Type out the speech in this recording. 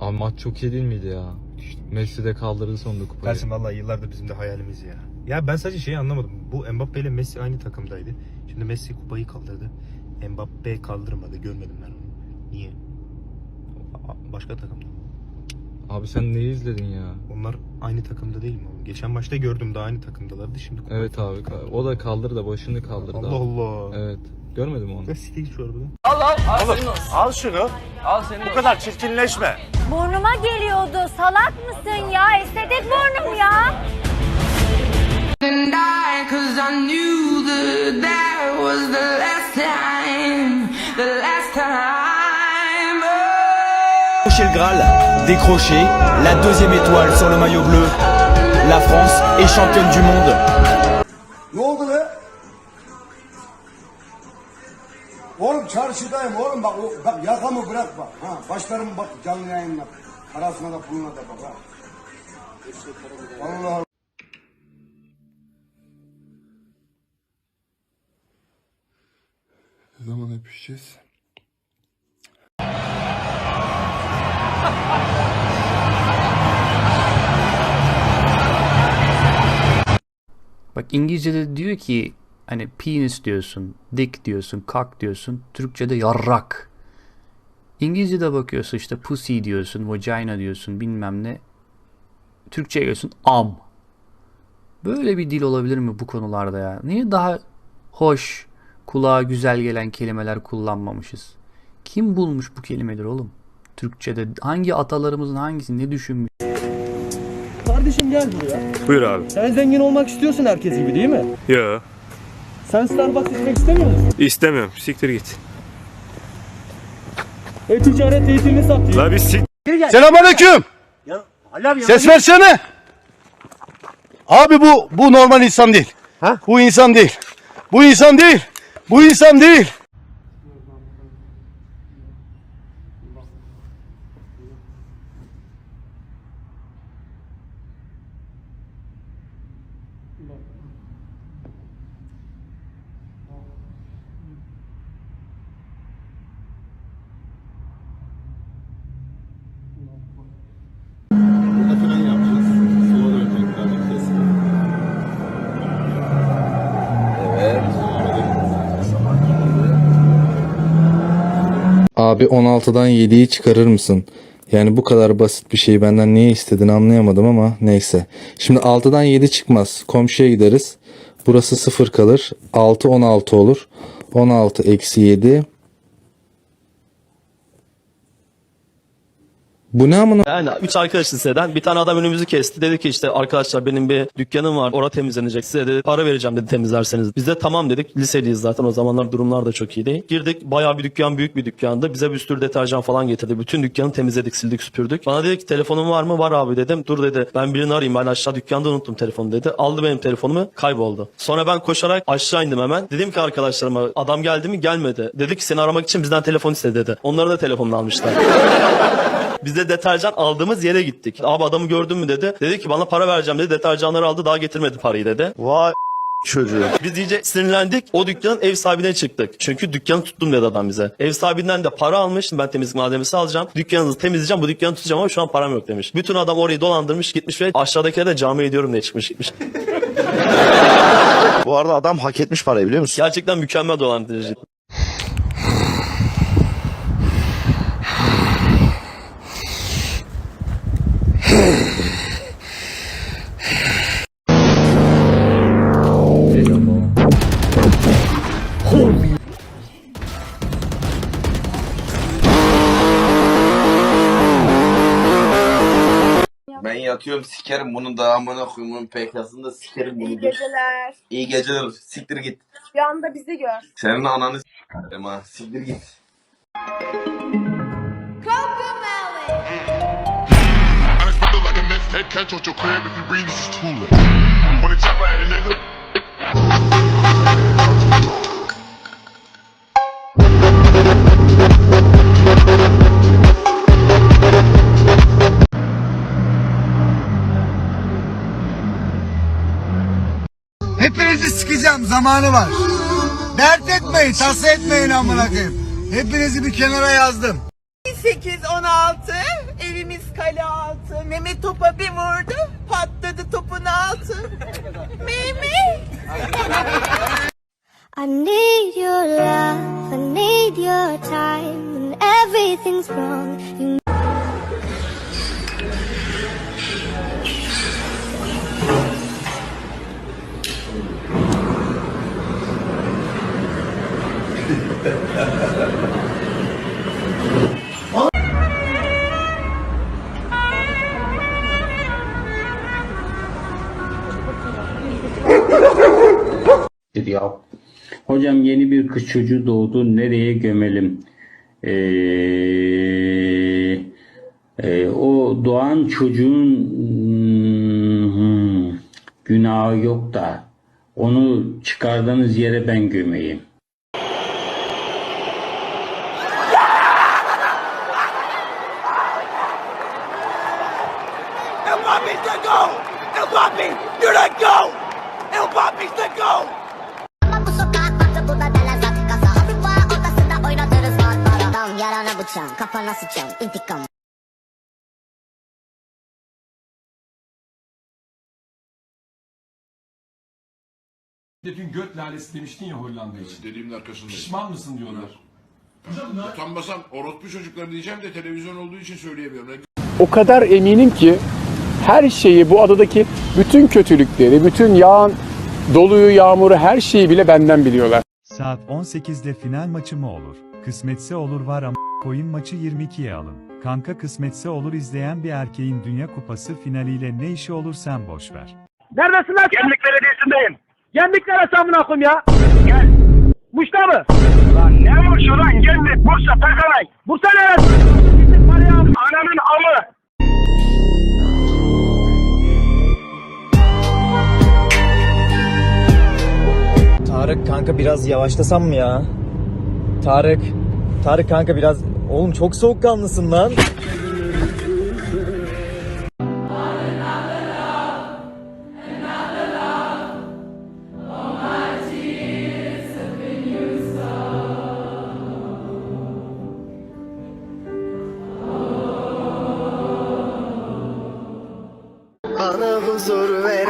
Abi maç çok iyi değil miydi ya? Messi de kaldırdı sonunda kupayı. Dersim vallahi yıllardır bizim de hayalimiz ya. Ya ben sadece şeyi anlamadım. Bu Mbappe ile Messi aynı takımdaydı. Şimdi Messi kupayı kaldırdı. Mbappe kaldırmadı. Görmedim ben onu. Niye? Başka takımda. Abi sen neyi izledin ya? Onlar aynı takımda değil mi? oğlum? Geçen maçta gördüm de aynı takımdalardı. Şimdi kupayı Evet abi ka- o da kaldırdı da başını kaldırdı. Allah abi. Allah. Evet. Görmedin mi onu? Git şu arabadan. Al şunu. Al senin. Bu kadar çirkinleşme. Burnuma geliyordu. Salak mısın ya? Estetik burnum ya. and cause I knew that that was the last time, the last time. Oh. Décrocher le Graal, décrocher la deuxième étoile sur le maillot bleu. La France est championne du monde. Ne oldu lan? Oğlum çarşıdayım oğlum bak o, bak yakamı bırak bak. Ha başlarım bak canlı yayınla. Parasına da puluna da bak ha. Allah Allah. Ne zaman öpüşeceğiz? Bak İngilizce'de diyor ki hani penis diyorsun, dick diyorsun, cock diyorsun. Türkçe'de yarrak. İngilizce'de bakıyorsun işte pussy diyorsun, vagina diyorsun bilmem ne. Türkçe'ye diyorsun am. Böyle bir dil olabilir mi bu konularda ya? Niye daha hoş, kulağa güzel gelen kelimeler kullanmamışız? Kim bulmuş bu kelimeleri oğlum? Türkçe'de hangi atalarımızın hangisi ne düşünmüş? Kardeşim gel buraya. Buyur abi. Sen zengin olmak istiyorsun herkes gibi değil mi? Yo. Sen Starbucks içmek istemiyor musun? istemiyorum. Siktir git. E-ticaret eğitimini satıyor. La bir sik. Selamünaleyküm. Ses versene. Abi bu bu normal insan değil. Ha? Bu insan değil. Bu insan değil. Bu insan değil. Abi 16'dan 7'yi çıkarır mısın? Yani bu kadar basit bir şeyi benden niye istediğini anlayamadım ama neyse. Şimdi 6'dan 7 çıkmaz. Komşuya gideriz. Burası 0 kalır. 6 16 olur. 16 eksi 7. Bu ne amına? Yani üç arkadaş liseden bir tane adam önümüzü kesti. Dedi ki işte arkadaşlar benim bir dükkanım var. Ora temizlenecek. Size dedi para vereceğim dedi temizlerseniz. Biz de tamam dedik. Liseliyiz zaten o zamanlar durumlar da çok iyi değil. Girdik bayağı bir dükkan büyük bir dükkandı. Bize bir sürü deterjan falan getirdi. Bütün dükkanı temizledik sildik süpürdük. Bana dedi ki telefonun var mı? Var abi dedim. Dur dedi ben birini arayayım ben aşağı dükkanda unuttum telefonu dedi. Aldı benim telefonumu kayboldu. Sonra ben koşarak aşağı indim hemen. Dedim ki arkadaşlarıma adam geldi mi? Gelmedi. Dedi ki seni aramak için bizden telefon istedi dedi. Onları da telefonunu almışlar. Biz de deterjan aldığımız yere gittik. Abi adamı gördün mü dedi. Dedi ki bana para vereceğim dedi. Deterjanları aldı daha getirmedi parayı dedi. Vay çocuğu. Biz iyice sinirlendik. O dükkanın ev sahibine çıktık. Çünkü dükkanı tuttum dedi adam bize. Ev sahibinden de para almış. Ben temizlik malzemesi alacağım. Dükkanınızı temizleyeceğim. Bu dükkanı tutacağım ama şu an param yok demiş. Bütün adam orayı dolandırmış gitmiş ve aşağıdakilere de cami ediyorum diye çıkmış gitmiş. Bu arada adam hak etmiş parayı biliyor musun? Gerçekten mükemmel dolandırıcı. Yatıyorum sikerim bunun da amına koyayım bunun PK'sını da sikerim bunu. İyi geceler. İyi geceler siktir git. Bir anda bizi gör. Senin ananı sikerim ha siktir git. Hepinizi sikeceğim zamanı var. Dert etmeyin, tasa etmeyin amına koyayım. Hepinizi bir kenara yazdım. 8-16 evimiz kale altı. Mehmet topa bir vurdu patladı topun altı. Mehmet. I need your love, I need your time when everything's wrong. Ya. Hocam yeni bir kız çocuğu doğdu. Nereye gömelim? Ee, e, o doğan çocuğun hmm, günahı yok da onu çıkardığınız yere ben gömeyim. Ama bu sokaklarda bu da delezat kasa Hafif var odasında oynatırız Adam yarana bıçağım kafana sıçan intikam Dün göt lalesi demiştin ya Hollanda için. Dediğimin arkasındayım. Pişman mısın diyorlar. Utanmasam orospu çocukları diyeceğim de televizyon olduğu için söyleyemiyorum. O kadar eminim ki her şeyi bu adadaki bütün kötülükleri, bütün yağan doluyu, yağmuru her şeyi bile benden biliyorlar. Saat 18'de final maçı mı olur? Kısmetse olur var ama koyun maçı 22'ye alın. Kanka kısmetse olur izleyen bir erkeğin Dünya Kupası finaliyle ne işi olur sen boş ver. Neredesin lan? Gemlik Belediyesi'ndeyim. Gemlik neresi amına koyayım ya? Gel. Muş'ta mı? Lan ne Muş'u lan? Gemlik, Bursa, Perkalay. Bursa neresi? Ananın amı. Tarık kanka biraz yavaşlasam mı ya? Tarık. Tarık kanka biraz... Oğlum çok soğukkanlısın lan. Bana huzur ver.